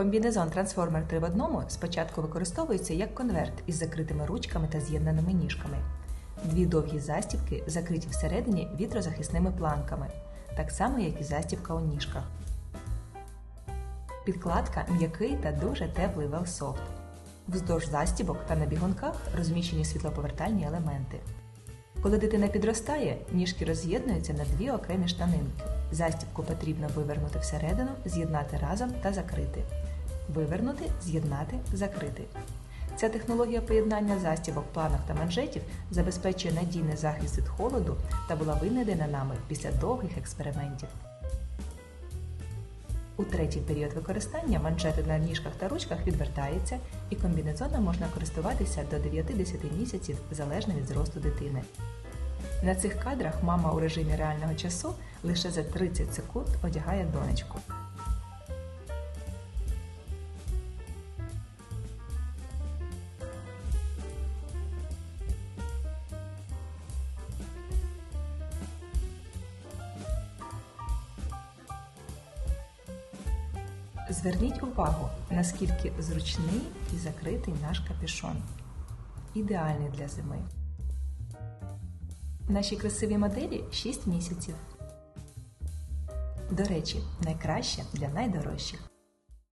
Комбінезон трансформер 3 в одному спочатку використовується як конверт із закритими ручками та з'єднаними ніжками. Дві довгі застібки закриті всередині вітрозахисними планками, так само як і застібка у ніжках. Підкладка м'який та дуже теплий велсофт. Вздовж застібок та на бігунках розміщені світлоповертальні елементи. Коли дитина підростає, ніжки роз'єднуються на дві окремі штанинки. Застібку потрібно вивернути всередину, з'єднати разом та закрити. Вивернути, з'єднати, закрити. Ця технологія поєднання застібок, планок та манжетів забезпечує надійний захист від холоду та була винайдена нами після довгих експериментів. У третій період використання манжети на ніжках та ручках відвертаються і комбінезоном можна користуватися до 9-10 місяців залежно від зросту дитини. На цих кадрах мама у режимі реального часу лише за 30 секунд одягає донечку. Зверніть увагу, наскільки зручний і закритий наш капюшон. Ідеальний для зими. Нашій красивій моделі 6 місяців. До речі, найкраще для найдорожчих.